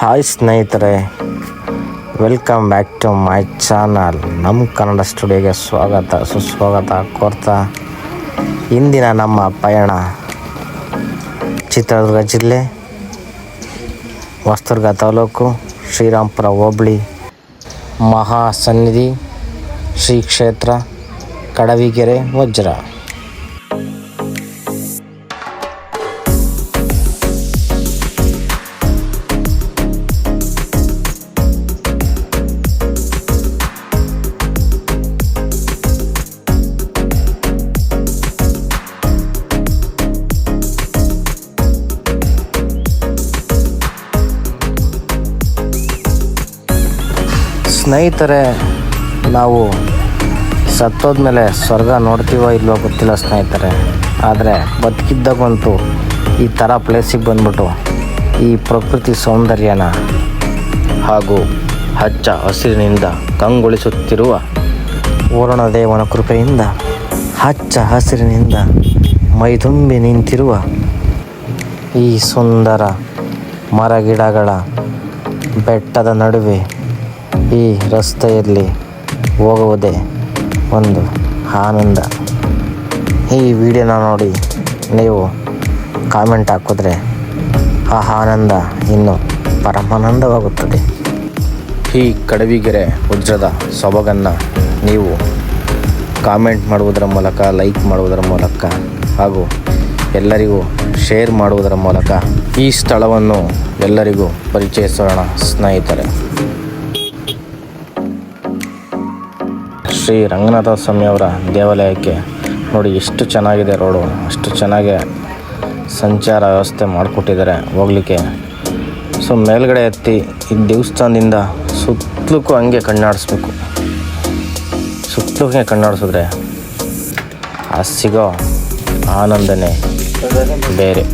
Hi ಸ್ನೇಹಿತರೆ welcome back to my channel ನಮ್ಮ ಕನ್ನಡ ಸ್ಟುಡಿಯೋಗೆ ಸ್ವಾಗತ, ಸುಸ್ವಾಗತ, ಕೋರ್ತಾ. ಇಂದಿನ ನಮ್ಮ ಪಯಣ ಚಿತ್ರದುರ್ಗ ಜಿಲ್ಲೆ, ಹೊಸದುರ್ಗ ತಾಲೂಕು ಶ್ರೀರಾಮ್ಪುರ ಹೋಬಳಿ. ಮಹಾಸನ್ನಿಧಿ ಶ್ರೀ ಕ್ಷೇತ್ರ ಕಡವಿಗೆರೆ ವಜ್ರ ಸ್ನೇಹಿತರೆ, ನಾವು ಸತ್ತೋದ್ಮೇಲೆ ಸ್ವರ್ಗ ನೋಡ್ತೀವೋ ಇಲ್ವೋ ಗೊತ್ತಿಲ್ಲ ಸ್ನೇಹಿತರೆ. ಆದರೆ ಬದುಕಿದ್ದಾಗಂತೂ ಈ ಥರ ಪ್ಲೇಸಿಗೆ ಬಂದ್ಬಿಟ್ಟು ಈ ಪ್ರಕೃತಿ ಸೌಂದರ್ಯನ ಹಾಗೂ ಹಚ್ಚ ಹಸಿರಿನಿಂದ ಕಂಗೊಳಿಸುತ್ತಿರುವ ವರುಣದೇವನ ಕೃಪೆಯಿಂದ, ಹಚ್ಚ ಹಸಿರಿನಿಂದ ಮೈದುಂಬಿ ನಿಂತಿರುವ ಈ ಸುಂದರ ಮರಗಿಡಗಳ ಬೆಟ್ಟದ ನಡುವೆ ಈ ರಸ್ತೆಯಲ್ಲಿ ಹೋಗುವುದೇ ಒಂದು ಆನಂದ ಈ ವಿಡಿಯೋನ ನೋಡಿ ನೀವು ಕಾಮೆಂಟ್ ಹಾಕಿದ್ರೆ ಆ ಆನಂದ ಇನ್ನು ಪರಮಾನಂದವಾಗುತ್ತದೆ. ಈ ಕಡವಿಗೆರೆ ವಜ್ರದ ಸೊಬಗನ್ನು ನೀವು ಕಾಮೆಂಟ್ ಮಾಡುವುದರ ಮೂಲಕ, ಲೈಕ್ ಮಾಡುವುದರ ಮೂಲಕ ಹಾಗೂ ಎಲ್ಲರಿಗೂ ಶೇರ್ ಮಾಡುವುದರ ಮೂಲಕ ಈ ಸ್ಥಳವನ್ನು ಎಲ್ಲರಿಗೂ ಪರಿಚಯಿಸೋಣ ಸ್ನೇಹಿತರೆ. ಶ್ರೀ ರಂಗನಾಥ ಸ್ವಾಮಿ ಅವರ ದೇವಾಲಯಕ್ಕೆ ನೋಡಿ ಎಷ್ಟು ಚೆನ್ನಾಗಿದೆ ರೋಡು. ಅಷ್ಟು ಚೆನ್ನಾಗಿ ಸಂಚಾರ ವ್ಯವಸ್ಥೆ ಮಾಡಿಕೊಟ್ಟಿದ್ದಾರೆ ಹೋಗ್ಲಿಕ್ಕೆ. ಸೊ ಮೇಲ್ಗಡೆ ಎತ್ತಿ ಈ ದೇವಸ್ಥಾನದಿಂದ ಸುತ್ತಲಕ್ಕೂ ಹಂಗೆ ಕಣ್ಣಾಡಿಸ್ಬೇಕು. ಸುತ್ತಲೂ ಕಣ್ಣಾಡಿಸಿದ್ರೆ ಆ ಸಿಗೋ ಆನಂದನೇ ಬೇರೆ.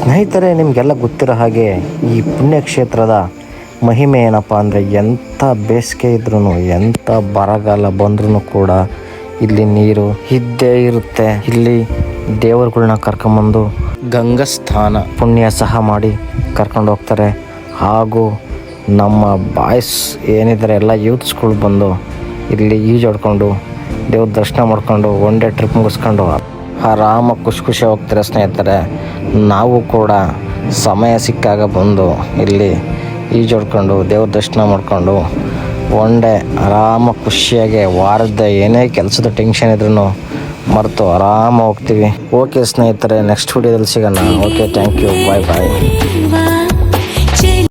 ಸ್ನೇಹಿತರೆ, ನಿಮಗೆಲ್ಲ ಗೊತ್ತಿರೋ ಹಾಗೆ ಈ ಪುಣ್ಯಕ್ಷೇತ್ರದ ಮಹಿಮೆ ಏನಪ್ಪ ಅಂದರೆ ಎಂಥ ಬೇಸಿಗೆ ಇದ್ರೂ ಎಂಥ ಬರಗಾಲ ಬಂದ್ರೂ ಕೂಡ ಇಲ್ಲಿ ನೀರು ಇದ್ದೇ ಇರುತ್ತೆ. ಇಲ್ಲಿ ದೇವರುಗಳನ್ನ ಕರ್ಕೊಂಬಂದು ಗಂಗಸ್ಥಾನ ಪುಣ್ಯ ಸಹ ಮಾಡಿ ಕರ್ಕೊಂಡು ಹೋಗ್ತಾರೆ. ಹಾಗೂ ನಮ್ಮ ಬಾಯ್ಸ್ ಏನಿದ್ದಾರೆ ಎಲ್ಲ ಯೂತ್ಸ್ಗಳು ಬಂದು ಇಲ್ಲಿ ಈಜಾಡ್ಕೊಂಡು ದೇವ್ರ ದರ್ಶನ ಮಾಡ್ಕೊಂಡು ಒನ್ ಡೇ ಟ್ರಿಪ್ ಮುಗಿಸ್ಕೊಂಡು ಆರಾಮ ಖುಷಿ ಖುಷಿ ಹೋಗ್ತಾರೆ ಸ್ನೇಹಿತರೆ? ನಾವು ಕೂಡ ಸಮಯ ಸಿಕ್ಕಾಗ ಬಂದು ಇಲ್ಲಿ ಈಜೊಡ್ಕೊಂಡು ದೇವ್ರ ದರ್ಶನ ಮಾಡಿಕೊಂಡು ಒನ್ ಡೇ ಆರಾಮ ಖುಷಿಯಾಗಿ ವಾರದ ಏನೇ ಕೆಲಸದ ಟೆನ್ಷನ್ ಇದ್ರೂ ಮರೆತು ಆರಾಮ ಹೋಗ್ತೀವಿ. ಓಕೆ ಸ್ನೇಹಿತರೆ ನೆಕ್ಸ್ಟ್ ವಿಡಿಯೋದಲ್ಲಿ ಸಿಗೋಣ. Okay thank you bye bye